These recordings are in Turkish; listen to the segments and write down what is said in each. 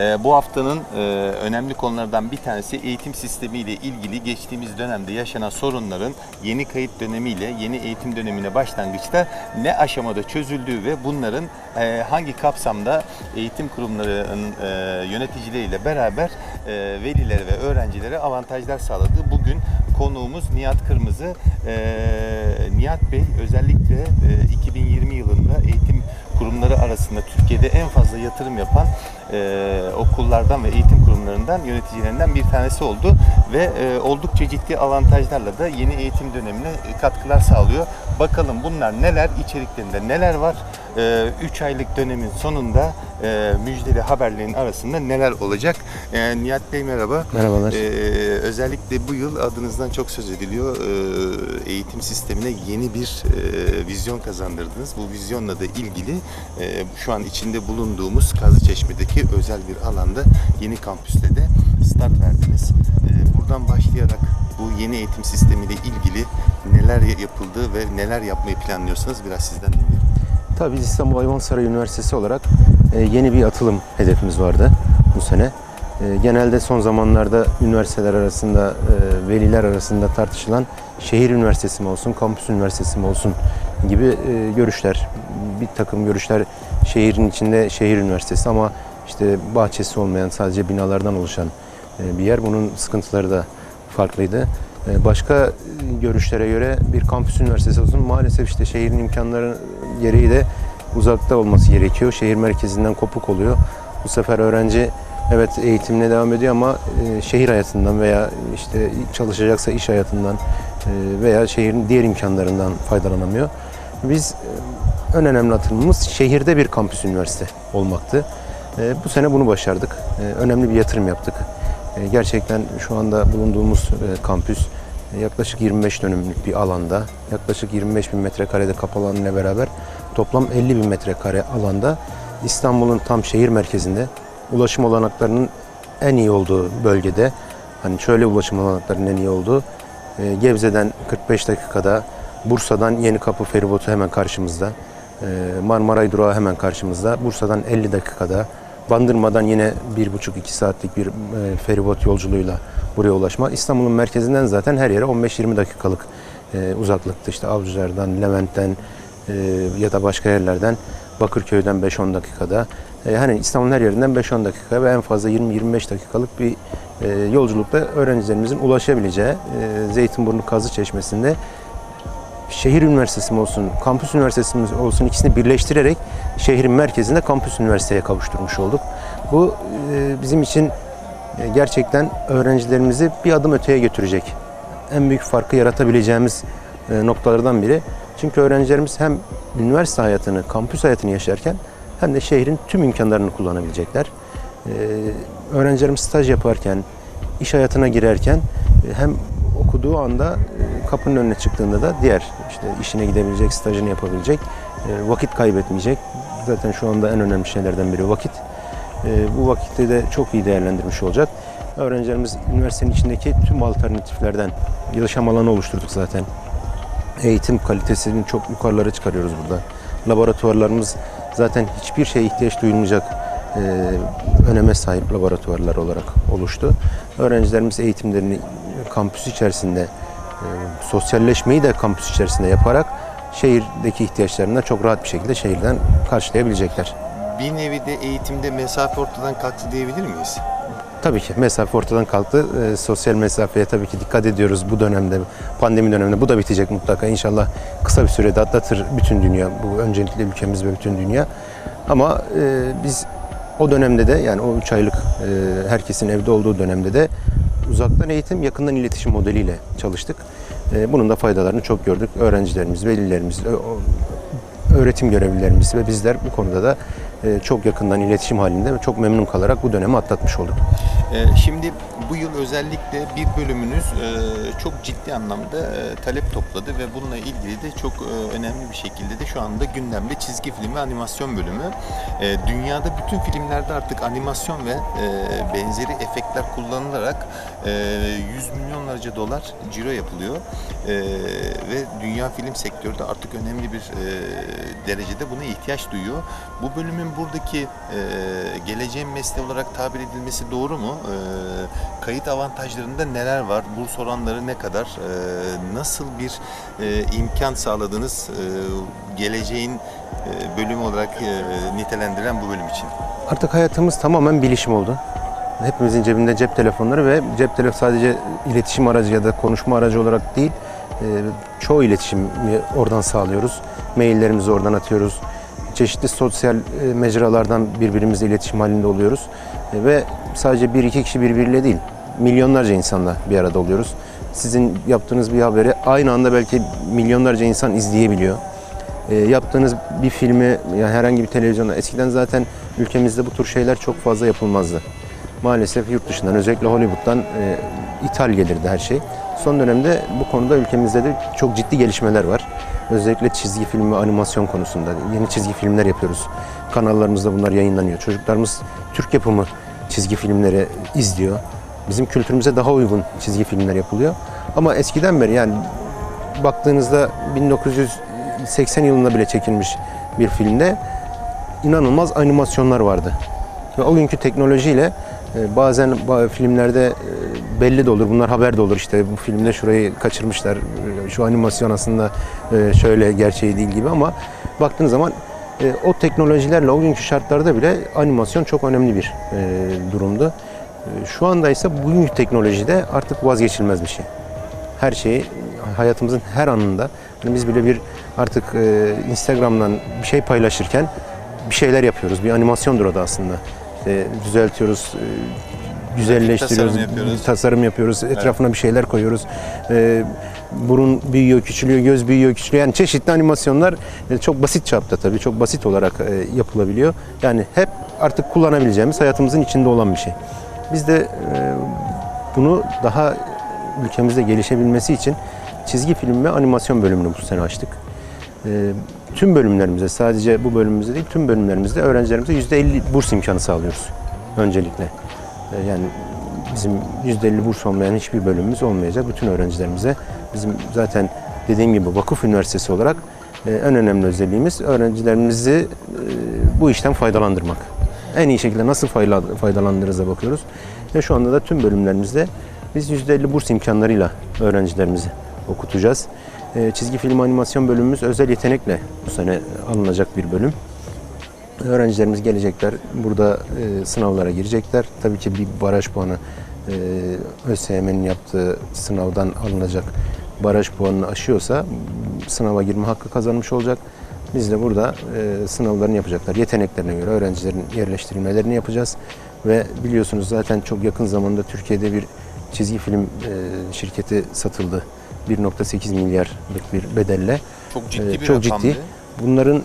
Ee, Bu haftanın e, önemli konulardan bir tanesi eğitim sistemiyle ilgili geçtiğimiz dönemde yaşanan sorunların yeni kayıt dönemiyle yeni eğitim dönemine başlangıçta ne aşamada çözüldüğü ve bunların e, hangi kapsamda eğitim kurumlarının e, yöneticileriyle beraber e, velilere ve öğrencilere avantajlar sağladığı bugün konuğumuz Nihat Kırmızı. E, Nihat Bey özellikle e, 2020 yılında eğitim kurumları arasında Türkiye'de en fazla yatırım yapan e, okullardan ve eğitim kurumlarından yöneticilerinden bir tanesi oldu ve e, oldukça ciddi avantajlarla da yeni eğitim dönemine katkılar sağlıyor. Bakalım bunlar neler, içeriklerinde neler var? 3 aylık dönemin sonunda e, müjdeli haberlerin arasında neler olacak? E, Nihat Bey merhaba. Merhabalar. Ee, özellikle bu yıl adınızdan çok söz ediliyor. Ee, eğitim sistemine yeni bir e, vizyon kazandırdınız. Bu vizyonla da ilgili e, şu an içinde bulunduğumuz Kazlıçeşme'deki özel bir alanda yeni kampüste de start verdiniz. Ee, buradan başlayarak bu yeni eğitim sistemiyle ilgili neler yapıldı ve neler yapmayı planlıyorsanız biraz sizden dinleyelim. Tabii biz İstanbul Hayvansaray Üniversitesi olarak e, yeni bir atılım hedefimiz vardı bu sene. E, Genelde son zamanlarda üniversiteler arasında, e, veliler arasında tartışılan şehir üniversitesi mi olsun, kampüs üniversitesi mi olsun gibi görüşler. Bir takım görüşler şehrin içinde şehir üniversitesi ama işte bahçesi olmayan sadece binalardan oluşan bir yer. Bunun sıkıntıları da farklıydı. Başka görüşlere göre bir kampüs üniversitesi olsun maalesef işte şehrin imkanları gereği de uzakta olması gerekiyor. Şehir merkezinden kopuk oluyor. Bu sefer öğrenci evet eğitimine devam ediyor ama e, şehir hayatından veya işte çalışacaksa iş hayatından e, veya şehrin diğer imkanlarından faydalanamıyor. Biz e, en önemli atılımımız şehirde bir kampüs üniversite olmaktı. E, Bu sene bunu başardık. E, Önemli bir yatırım yaptık. E, Gerçekten şu anda bulunduğumuz e, kampüs yaklaşık 25 dönümlük bir alanda, yaklaşık 25 bin metrekarede kapalı alanla beraber toplam 50 bin metrekare alanda İstanbul'un tam şehir merkezinde ulaşım olanaklarının en iyi olduğu bölgede, hani şöyle ulaşım olanaklarının en iyi olduğu, e, Gebze'den 45 dakikada, Bursa'dan Yenikapı feribotu hemen karşımızda, e, Marmaray durağı hemen karşımızda, Bursa'dan 50 dakikada, Bandırma'dan yine 1,5-2 saatlik bir e, feribot yolculuğuyla buraya ulaşma. İstanbul'un merkezinden zaten her yere 15-20 dakikalık e, uzaklıkta işte Avcılar'dan, Levent'ten e, ya da başka yerlerden Bakırköy'den 5-10 dakikada. E, hani İstanbul'un her yerinden 5-10 dakika ve en fazla 20-25 dakikalık bir e, yolculukta öğrencilerimizin ulaşabileceği e, Zeytinburnu Kazı Çeşmesi'nde şehir üniversitesi olsun, kampüs üniversitesi mi olsun ikisini birleştirerek şehrin merkezinde kampüs üniversiteye kavuşturmuş olduk. Bu e, bizim için gerçekten öğrencilerimizi bir adım öteye götürecek. En büyük farkı yaratabileceğimiz e, noktalardan biri. Çünkü öğrencilerimiz hem üniversite hayatını, kampüs hayatını yaşarken hem de şehrin tüm imkanlarını kullanabilecekler. E, Öğrencilerimiz staj yaparken, iş hayatına girerken e, hem okuduğu anda e, kapının önüne çıktığında da diğer işte işine gidebilecek, stajını yapabilecek, e, vakit kaybetmeyecek. Zaten şu anda en önemli şeylerden biri vakit. E, Bu vakitte de çok iyi değerlendirmiş olacak. Öğrencilerimiz üniversitenin içindeki tüm alternatiflerden yaşam alanı oluşturduk zaten. Eğitim kalitesini çok yukarılara çıkarıyoruz burada. Laboratuvarlarımız zaten hiçbir şeye ihtiyaç duyulmayacak e, öneme sahip laboratuvarlar olarak oluştu. Öğrencilerimiz eğitimlerini kampüs içerisinde, e, sosyalleşmeyi de kampüs içerisinde yaparak şehirdeki ihtiyaçlarını çok rahat bir şekilde şehirden karşılayabilecekler. Bir nevi de eğitimde mesafe ortadan kalktı diyebilir miyiz? Tabii ki mesafe ortadan kalktı. E, sosyal mesafeye tabii ki dikkat ediyoruz bu dönemde, pandemi döneminde. Bu da bitecek mutlaka. İnşallah kısa bir sürede atlatır bütün dünya. Bu öncelikle ülkemiz ve bütün dünya. Ama e, biz o dönemde de yani o 3 aylık e, herkesin evde olduğu dönemde de uzaktan eğitim, yakından iletişim modeliyle çalıştık. E, bunun da faydalarını çok gördük. Öğrencilerimiz, velilerimiz, öğretim görevlilerimiz ve bizler bu konuda da çok yakından iletişim halinde ve çok memnun kalarak bu dönemi atlatmış olduk. Ee, Şimdi bu yıl özellikle bir bölümünüz e, çok ciddi anlamda e, talep topladı ve bununla ilgili de çok e, önemli bir şekilde de şu anda gündemde çizgi film ve animasyon bölümü. E, Dünyada bütün filmlerde artık animasyon ve e, benzeri efektler kullanılarak e, yüz milyonlarca dolar ciro yapılıyor E, ve dünya film sektörü de artık önemli bir e, derecede buna ihtiyaç duyuyor. Bu bölümün buradaki e, geleceğin mesleği olarak tabir edilmesi doğru mu? E, kayıt avantajlarında neler var? Burs oranları ne kadar? E, nasıl bir e, imkan sağladınız e, geleceğin e, bölümü olarak e, nitelendiren bu bölüm için? Artık hayatımız tamamen bilişim oldu. Hepimizin cebinde cep telefonları ve cep telefonu sadece iletişim aracı ya da konuşma aracı olarak değil, çoğu iletişimi oradan sağlıyoruz. Maillerimizi oradan atıyoruz. Çeşitli sosyal e, mecralardan birbirimizle iletişim halinde oluyoruz. E, Ve sadece bir iki kişi birbiriyle değil, milyonlarca insanla bir arada oluyoruz. Sizin yaptığınız bir haberi aynı anda belki milyonlarca insan izleyebiliyor. E, yaptığınız bir filmi yani herhangi bir televizyonda eskiden zaten ülkemizde bu tür şeyler çok fazla yapılmazdı. Maalesef yurt dışından özellikle Hollywood'dan e, ithal gelirdi her şey. Son dönemde bu konuda ülkemizde de çok ciddi gelişmeler var. Özellikle çizgi film ve animasyon konusunda yeni çizgi filmler yapıyoruz. Kanallarımızda bunlar yayınlanıyor. Çocuklarımız Türk yapımı çizgi filmleri izliyor. Bizim kültürümüze daha uygun çizgi filmler yapılıyor. Ama eskiden beri yani baktığınızda 1980 yılında bile çekilmiş bir filmde inanılmaz animasyonlar vardı. Ve o günkü teknolojiyle e, bazen ba- filmlerde e, belli de olur, bunlar haber de olur işte bu filmde şurayı kaçırmışlar, şu animasyon aslında e, şöyle gerçeği değil gibi ama baktığınız zaman e, o teknolojilerle o günkü şartlarda bile animasyon çok önemli bir e, durumdu. Şu anda ise bugünkü teknolojide artık vazgeçilmez bir şey her şeyi hayatımızın her anında hani biz bile bir artık Instagram'dan bir şey paylaşırken bir şeyler yapıyoruz. Bir animasyondur o da aslında. İşte düzeltiyoruz, güzelleştiriyoruz, Tasarım yapıyoruz. tasarım yapıyoruz, etrafına bir şeyler koyuyoruz. E, burun büyüyor, küçülüyor, göz büyüyor, küçülüyor. Yani çeşitli animasyonlar e, çok basit çapta tabii, çok basit olarak e, yapılabiliyor. Yani hep artık kullanabileceğimiz hayatımızın içinde olan bir şey. Biz de e, bunu daha ülkemizde gelişebilmesi için çizgi film ve animasyon bölümünü bu sene açtık. Ee, tüm bölümlerimize, sadece bu bölümümüzde değil, tüm bölümlerimizde öğrencilerimize %50 burs imkanı sağlıyoruz öncelikle. Ee, yani bizim %50 burs olmayan hiçbir bölümümüz olmayacak. Bütün öğrencilerimize bizim zaten dediğim gibi vakıf üniversitesi olarak e, en önemli özelliğimiz öğrencilerimizi e, bu işten faydalandırmak. En iyi şekilde nasıl fayda- faydalandırırıza bakıyoruz. Ve şu anda da tüm bölümlerimizde biz %50 burs imkanlarıyla öğrencilerimizi okutacağız. Çizgi film animasyon bölümümüz özel yetenekle bu sene alınacak bir bölüm. Öğrencilerimiz gelecekler, burada e, sınavlara girecekler. Tabii ki bir baraj puanı e, ÖSYM'nin yaptığı sınavdan alınacak baraj puanını aşıyorsa sınava girme hakkı kazanmış olacak. Biz de burada e, sınavlarını yapacaklar. Yeteneklerine göre öğrencilerin yerleştirilmelerini yapacağız. Ve biliyorsunuz zaten çok yakın zamanda Türkiye'de bir çizgi film e, şirketi satıldı. 1.8 milyarlık bir bedelle. Çok ciddi Ee, bir çok rakamdı. ciddi. Bunların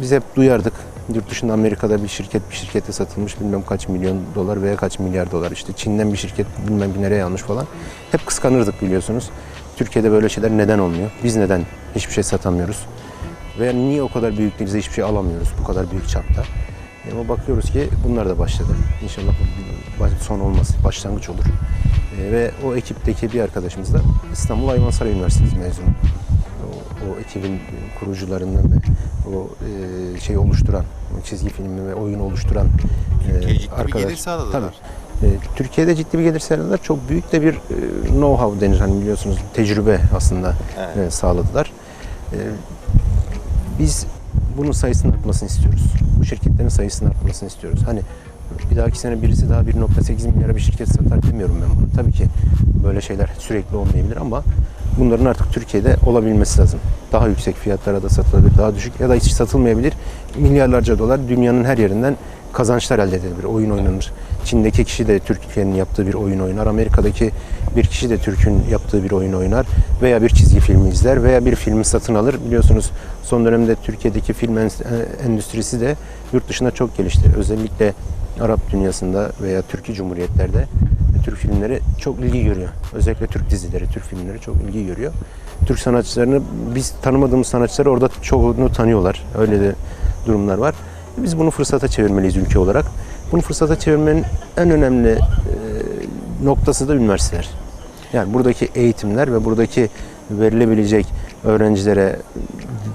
biz hep duyardık. Yurt dışında Amerika'da bir şirket bir şirkete satılmış bilmem kaç milyon dolar veya kaç milyar dolar işte Çin'den bir şirket bilmem bir nereye almış falan. Hep kıskanırdık biliyorsunuz. Türkiye'de böyle şeyler neden olmuyor? Biz neden hiçbir şey satamıyoruz? Veya niye o kadar büyüklüğümüzde hiçbir şey alamıyoruz bu kadar büyük çapta? E, Ama bakıyoruz ki bunlar da başladı. İnşallah bu son olmaz, başlangıç olur. E, ve o ekipteki bir arkadaşımız da İstanbul Hayvansaray Üniversitesi mezunu. O, ekibin kurucularından ve o e, şey oluşturan, çizgi filmi ve oyunu oluşturan e, Türkiye'ye ciddi bir gelir sağladılar. Tabii. E, Türkiye'de ciddi bir gelir sağladılar. Çok büyük de bir e, know-how denir hani biliyorsunuz tecrübe aslında Evet. sağladılar. Biz bunun sayısının artmasını istiyoruz. Bu şirketlerin sayısının artmasını istiyoruz. Hani bir dahaki sene birisi daha 1.8 milyara bir şirket satar demiyorum ben bunu. Tabii ki böyle şeyler sürekli olmayabilir ama bunların artık Türkiye'de olabilmesi lazım. Daha yüksek fiyatlara da satılabilir, daha düşük ya da hiç satılmayabilir. Milyarlarca dolar dünyanın her yerinden kazançlar elde edilebilir, oyun oynanır. Çin'deki kişi de Türkiye'nin yaptığı bir oyun oynar. Amerika'daki bir kişi de Türk'ün yaptığı bir oyun oynar. Veya bir çizgi filmi izler veya bir filmi satın alır. Biliyorsunuz son dönemde Türkiye'deki film en- endüstrisi de yurt dışında çok gelişti. Özellikle Arap dünyasında veya Türkiye Cumhuriyetlerde Türk filmleri çok ilgi görüyor. Özellikle Türk dizileri, Türk filmleri çok ilgi görüyor. Türk sanatçılarını, biz tanımadığımız sanatçıları orada çoğunu tanıyorlar. Öyle de durumlar var. Biz bunu fırsata çevirmeliyiz ülke olarak. Bunu fırsata çevirmenin en önemli e, noktası da üniversiteler. Yani buradaki eğitimler ve buradaki verilebilecek öğrencilere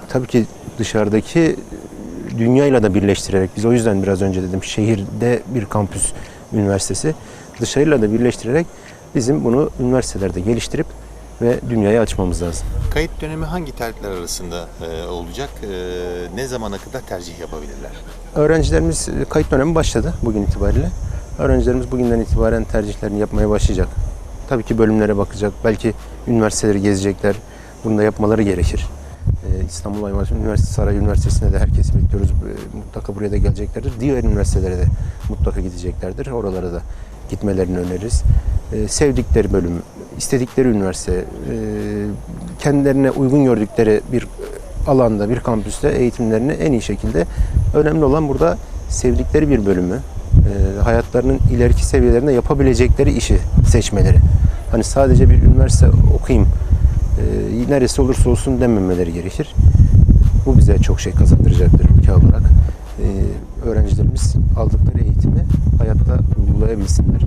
tabii ki dışarıdaki dünyayla da birleştirerek biz o yüzden biraz önce dedim şehirde bir kampüs üniversitesi dışarıyla da birleştirerek bizim bunu üniversitelerde geliştirip ve dünyaya açmamız lazım. Kayıt dönemi hangi tarihler arasında e, olacak? E, ne zamana kadar tercih yapabilirler? Öğrencilerimiz e, kayıt dönemi başladı bugün itibariyle. Öğrencilerimiz bugünden itibaren tercihlerini yapmaya başlayacak. Tabii ki bölümlere bakacak. Belki üniversiteleri gezecekler. Bunu da yapmaları gerekir. Ee, İstanbul Ayvalık Üniversitesi, Saray Üniversitesi'ne de herkesi bekliyoruz. Ee, Mutlaka buraya da geleceklerdir. Diğer üniversitelere de mutlaka gideceklerdir. Oralara da gitmelerini öneririz. Ee, sevdikleri bölüm, istedikleri üniversite, e, kendilerine uygun gördükleri bir alanda, bir kampüste eğitimlerini en iyi şekilde önemli olan burada sevdikleri bir bölümü, e, hayatlarının ileriki seviyelerinde yapabilecekleri işi seçmeleri. Hani sadece bir üniversite okuyayım, e, neresi olursa olsun dememeleri gerekir. Bu bize çok şey kazandıracaktır ülke olarak. Öğrencilerimiz aldıkları eğitimi hayatta uygulayabilsinler. E,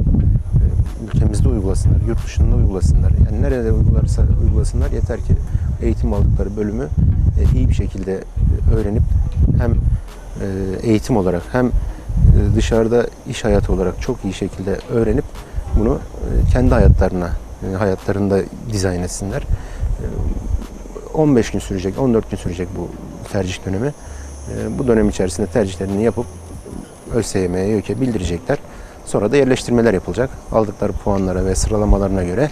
ülkemizde uygulasınlar, yurt dışında uygulasınlar. Yani nerede uygularsa uygulasınlar yeter ki eğitim aldıkları bölümü e, iyi bir şekilde e, öğrenip hem e, eğitim olarak hem dışarıda iş hayatı olarak çok iyi şekilde öğrenip bunu kendi hayatlarına, hayatlarında dizayn etsinler. E, 15 gün sürecek, 14 gün sürecek bu tercih dönemi. Bu dönem içerisinde tercihlerini yapıp ÖSYM'ye, YÖK'e bildirecekler. Sonra da yerleştirmeler yapılacak. Aldıkları puanlara ve sıralamalarına göre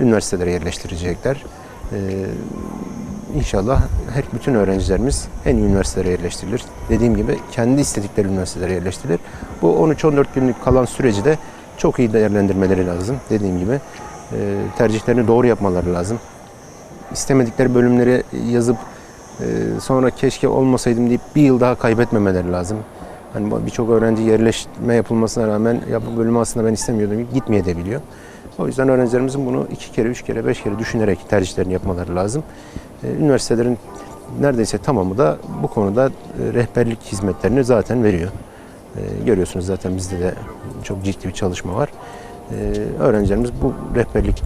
üniversitelere yerleştirecekler. E, İnşallah her bütün öğrencilerimiz en iyi üniversitelere yerleştirilir. Dediğim gibi kendi istedikleri üniversitelere yerleştirilir. Bu 13-14 günlük kalan süreci de çok iyi değerlendirmeleri lazım. Dediğim gibi e, tercihlerini doğru yapmaları lazım. İstemedikleri bölümleri yazıp e, sonra keşke olmasaydım deyip bir yıl daha kaybetmemeleri lazım. Hani birçok öğrenci yerleşme yapılmasına rağmen ya bu bölümü aslında ben istemiyordum gitmeye de biliyor. O yüzden öğrencilerimizin bunu iki kere, üç kere, beş kere düşünerek tercihlerini yapmaları lazım. E, Üniversitelerin neredeyse tamamı da bu konuda e, rehberlik hizmetlerini zaten veriyor. E, Görüyorsunuz zaten bizde de çok ciddi bir çalışma var. E, Öğrencilerimiz bu rehberlik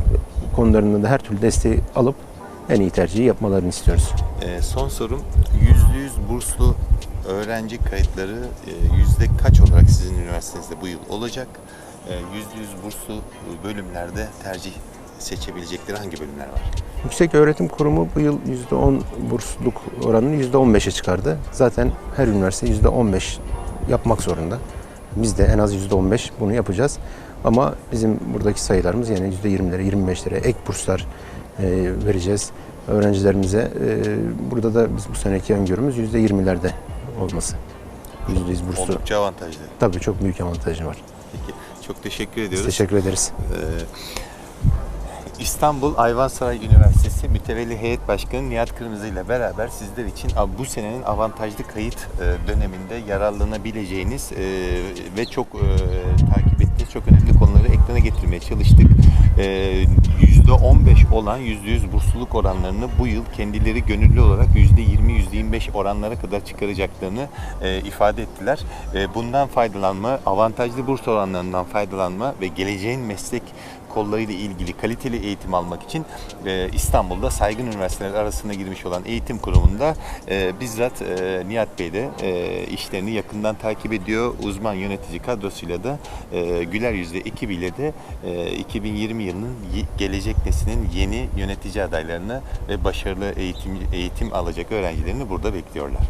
konularında da her türlü desteği alıp en iyi tercihi yapmalarını istiyoruz. Son sorum %100 burslu öğrenci kayıtları e, yüzde kaç olarak sizin üniversitenizde bu yıl olacak? E, %100 burslu bölümlerde tercih seçebilecekleri hangi bölümler var? Yüksek Öğretim Kurumu bu yıl %10 bursluluk oranını %15'e çıkardı. Zaten her üniversite %15 yapmak zorunda. Biz de en az %15 bunu yapacağız. Ama bizim buradaki sayılarımız yani %20'lere, 25'lere ek burslar e, vereceğiz öğrencilerimize. Burada da biz bu seneki öngörümüz %20'lerde olması. %100 burslu. Oldukça avantajlı. Tabii çok büyük avantajı var. Peki çok teşekkür Biz ediyoruz. teşekkür ederiz. İstanbul Ayvansaray Üniversitesi Mütevelli Heyet Başkanı Nihat Kırmızı ile beraber sizler için bu senenin avantajlı kayıt e, döneminde yararlanabileceğiniz e, ve çok e, takip ettiğiniz çok önemli ekrana getirmeye çalıştık. E, %15 olan %100 bursluluk oranlarını bu yıl kendileri gönüllü olarak %20-%25 oranlara kadar çıkaracaklarını e, ifade ettiler. E, bundan faydalanma, avantajlı burs oranlarından faydalanma ve geleceğin meslek kollarıyla ilgili kaliteli eğitim almak için e, İstanbul'da saygın üniversiteler arasında girmiş olan eğitim kurumunda e, bizzat e, Nihat Bey de e, işlerini yakından takip ediyor. Uzman yönetici kadrosuyla da e, Güler Yüzde ekibiyle de e, 2020 yılının gelecek neslinin yeni yönetici adaylarını ve başarılı eğitim eğitim alacak öğrencilerini burada bekliyorlar.